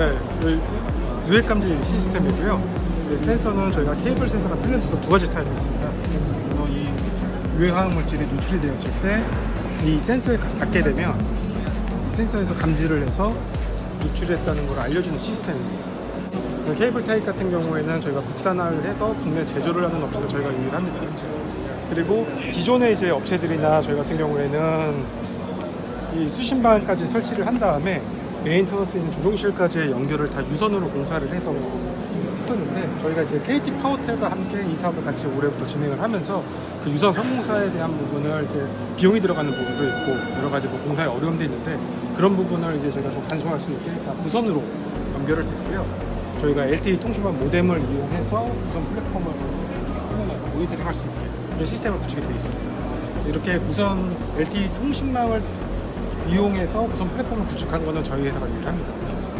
네, 그 유액 감지 시스템이고요. 네, 센서는 저희가 케이블 센서랑 필름 센서 두 가지 타입이 있습니다. 그래서 이 유해 화학 물질이 노출이 되었을 때 이 센서에 가- 닿게 되면 이 센서에서 감지를 해서 노출했다는 걸 알려주는 시스템입니다. 그 케이블 타입 같은 경우에는 저희가 국산화를 해서 국내 제조를 하는 업체를 저희가 유일합니다. 그리고 기존의 이제 업체들이나 저희 같은 경우에는 이 수신방까지 설치를 한 다음에 메인터너스 있는 조종실까지의 연결을 다 유선으로 공사를 해서 했었는데 저희가 이제 KT 파워텔과 함께 이 사업을 같이 올해부터 진행을 하면서 그 유선 성공사에 대한 부분을 이제 비용이 들어가는 부분도 있고 여러 가지 뭐 공사에 어려움도 있는데 그런 부분을 이제 저희가 좀 간소화할 수 있게 다 무선으로 연결을 됐고요. 저희가 LTE 통신망 모뎀을 이용해서 무선 플랫폼을 통해서 모니터링 할 수 있게 이런 시스템을 구축이 되어 있습니다. 이렇게 무선 LTE 통신망을 이용해서 무선 플랫폼을 구축한 거는 저희 회사가 유일합니다.